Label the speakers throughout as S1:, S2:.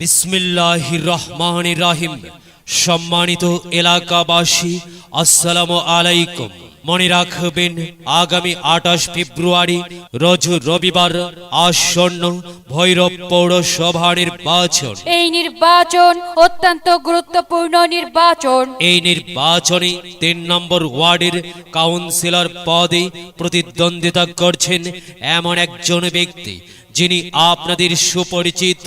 S1: বিসমিল্লাহ রহমান রাহিম সম্মানিত এলাকাবাসী আসসালামু আলাইকুম। মনে রাখবেন আগামী আঠাশ ফেব্রুয়ারি রোজ রবিবার আসন্ন ভৈরব পৌরসভা নির্বাচন।
S2: এই নির্বাচন অত্যন্ত গুরুত্বপূর্ণ নির্বাচন।
S1: এই নির্বাচনে তিন নম্বর ওয়ার্ডের কাউন্সিলর পদে প্রতিদ্বন্দ্বিতা করছেন এমন একজন ব্যক্তি যিনি আপনাদের সুপরিচিত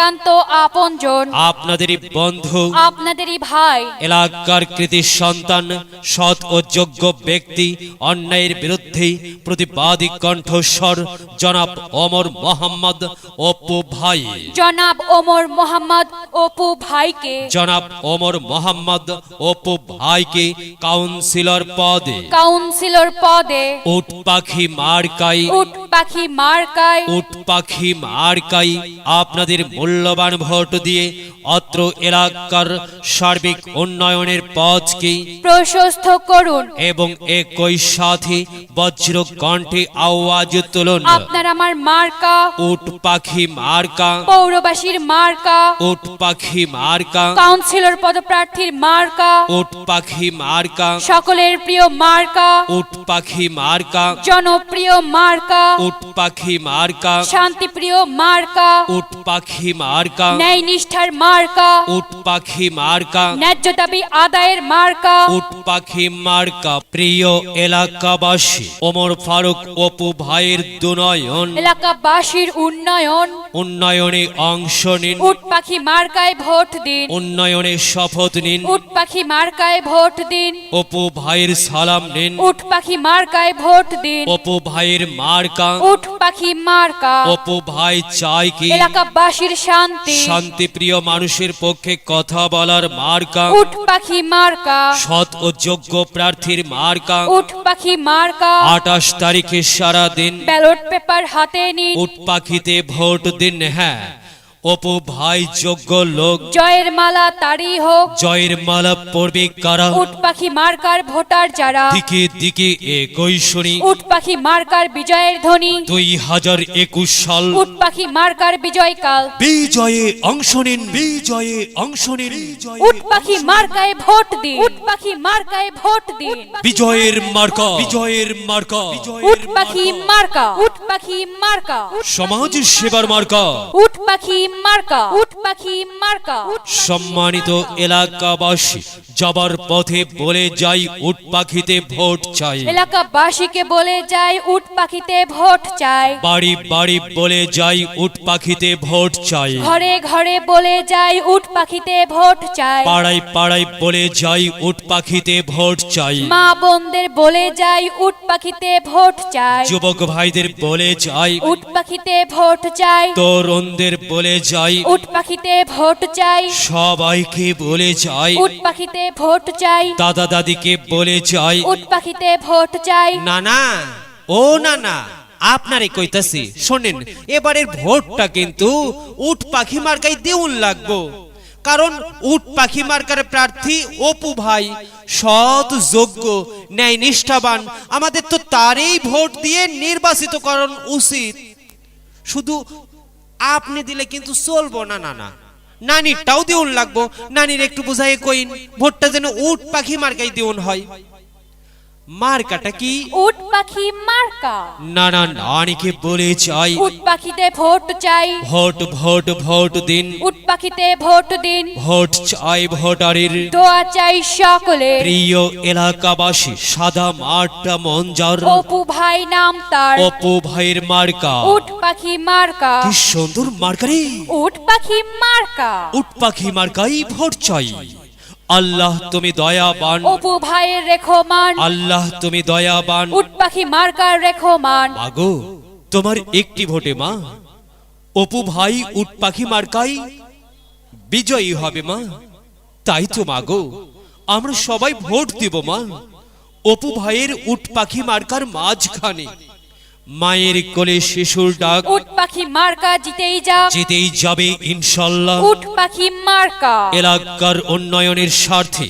S2: একান্ত আপনজন।
S1: আপনাদেরই বন্ধু
S2: আপনাদেরই ভাই।
S1: এলাকার কৃতি সন্তান সৎ ও যোগ্য ব্যক্তি অন্যায়ের বিরুদ্ধে প্রতিবাদী কণ্ঠস্বর জনাব অমর মোহাম্মদ অপু ভাই।
S2: জনাব ওমর মোহাম্মদ অপু ভাইকে।
S1: জনাব অমর মোহাম্মদ অপু ভাইকে কাউন্সিলর পদে।
S2: কাউন্সিলর পদে।
S1: উট পাখি মার্কাই
S2: উট পাখি মার্কায়
S1: উট পাখি মার্কাই আপনাদের মূল্যবান ভোট দিয়ে অত্র এলাকার সার্বিক উন্নয়নের পথকে
S2: প্রশস্ত করুন।
S1: এবং একই সাথে বজ্র কণ্ঠে আওয়াজ তুলুন।
S2: আপনার আমার মার্কা।
S1: উট পাখি মার্কা।
S2: পৌরবাসীর মার্কা।
S1: উট পাখি মার্কা।
S2: কাউন্সিলর পদপ্রার্থীর মার্কা।
S1: উট পাখি মার্কা।
S2: সকলের প্রিয় মার্কা।
S1: উট পাখি মার্কা।
S2: জনপ্রিয় মার্কা।
S1: উট পাখি মার্কা।
S2: শান্তিপ্রিয় মার্কা।
S1: উট পাখি মার্কা।
S2: ন্যায় নিষ্ঠার মার্কা।
S1: উট পাখি মার্কা।
S2: ন্যায্য দাবি আদায়ের মার্কা।
S1: উট পাখি মার্কা। প্রিয় এলাকাবাসী ওমর ফারুক অপু ভাইয়ের দুনয়ন।
S2: এলাকাবাসীর উন্নয়ন।
S1: উন্নয়নে অংশ নিন।
S2: উট পাখি মার্কায় ভোট দিন।
S1: উন্নয়নে শপথ নিন।
S2: উট পাখি মার্কায় ভোট দিন।
S1: অপু ভাইয়ের সালাম নিন।
S2: উট পাখি মার্কায় ভোট দিন।
S1: অপু ভাইয়ের মার্কা।
S2: উট পাখি মার্কা।
S1: অপু ভাই চায় কি?
S2: এলাকাবাসীর শান্তি।
S1: শান্তিপ্রিয় মানুষের পক্ষে কথা বলার মার্কা।
S2: উট পাখি মার্কা।
S1: সৎ ও যোগ্য প্রার্থীর মার্কা।
S2: উট পাখি মার্কা।
S1: আঠাশ তারিখে সারা দিন।
S2: ব্যালট পেপার হাতে নিন।
S1: উট পাখিতে ভোট দিন হ্যাঁ। অপু ভাই যোগ্য লোক।
S2: জয়ের মালা তারই হোক।
S1: জয়ের মালা পড়বে কারা?
S2: উট পাখি মার্কার ভোটার যারা।
S1: দিকে দিকে একই শুনি।
S2: উট পাখি মার্কার বিজয়ের ধ্বনি।
S1: দুই হাজার একুশ সাল।
S2: উট পাখি মার্কার বিজয়কাল
S1: বিজয়ে অংশ নিন বিজয়ে অংশ নিন।
S2: উট পাখি মার্কায় ভোট দিন। উট পাখি মার্কায় ভোট দিন।
S1: বিজয়ের মার্কা বিজয়ের মার্কা।
S2: উট পাখি মার্কা উট পাখি মার্কা।
S1: সমাজ সেবার মার্কা।
S2: উট পাখি মার্কা উট পাখি মার্কা।
S1: সম্মানিত এলাকাবাসী যাবার পথে বলে যাই উট পাখিতে ভোট চাই।
S2: এলাকাবাসীকে বলে যায় উট পাখিতে ভোট চাই।
S1: বাড়ি বাড়ি বলে যাই উট পাখিতে ভোট চাই।
S2: ঘরে ঘরে বলে যায় উট পাখিতে ভোট চাই।
S1: পাড়ায় পাড়ায় বলে যাই উট পাখিতে ভোট চাই।
S2: মা বোনদের বলে যায় উট পাখিতে ভোট চাই।
S1: যুবক ভাইদের বলে যাই
S2: উট পাখিতে ভোট চাই।
S1: তরুণদের বলে যাই।
S2: উট পাখিতে ভোট চাই।
S1: সবাইকে বলে যাই।
S2: উট পাখিতে ভোট চাই।
S1: দাদা দাদিকে বলে যাই।
S2: উট পাখিতে ভোট চাই।
S1: না না ও না না আপনারে কইতাছি শোনেন এবারের ভোটটা কিন্তু উট পাখি মার্কাই দেউন লাগবো। কারণ উট পাখি মার্কার প্রার্থী অপু ভাই সৎ যোগ্য ন্যায় নিষ্ঠাবান আমাদের তো তারই ভোট দিয়ে নির্বাচিত করণ উচিত। শুধু আপনি দিলে কিন্তু চলবো, না না না। নানিরটাও দেউন লাগবো, নানির একটু বুঝাই কইন, ভোটটা যেন উট পাখি মার্কাই দেউন হয়। মার্কাটা কি?
S2: উট পাখি মার্কা।
S1: না না নানিকে বলে চাই।
S2: উট পাখিতে ভোট চাই।
S1: ভোট ভোট ভোট দিন।
S2: উট পাখিতে ভোট দিন।
S1: ভোট চাই ভোটারের।
S2: দোয়া চাই সকলে
S1: প্রিয় এলাকাবাসী সাদা মাঠটা মঞ্জার।
S2: অপু ভাই নাম তার।
S1: অপু ভাইয়ের মার্কা।
S2: উট পাখি মার্কা।
S1: কি সুন্দর মার্কারে
S2: উট পাখি মার্কা।
S1: উট পাখি মার্কাই ভোট চাই। আল্লাহ তুমি দয়াবান।
S2: অপু ভাইয়ের রেখো মান
S1: আল্লাহ তুমি দয়াবান।
S2: উট পাখি মার্কার রেখো মান
S1: মাগো তোমার একটি ভোটে মা। অপু ভাই উট পাখি মার্কাই বিজয়ী হবে মা। তাই তো মাগো আমরা সবাই ভোট দিব মা। অপু ভাইয়ের উট পাখি মার্কার মাঝখানে। মায়ের কোলে শিশুর ডাক।
S2: উট পাখি মার্কা জিতেই যাক
S1: যেতেই যাবে ইনশাল্লাহ।
S2: উট পাখি মার্কা।
S1: এলাকার উন্নয়নের স্বার্থে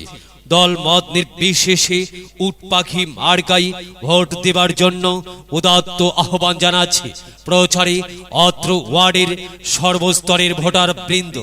S1: দল মত নির্বিশেষে উট পাখি মার্কাই ভোট দেবার জন্য উদাত্ত আহ্বান জানাচ্ছে প্রচারে অত্র ওয়ার্ডের সর্বস্তরের ভোটার বৃন্দ।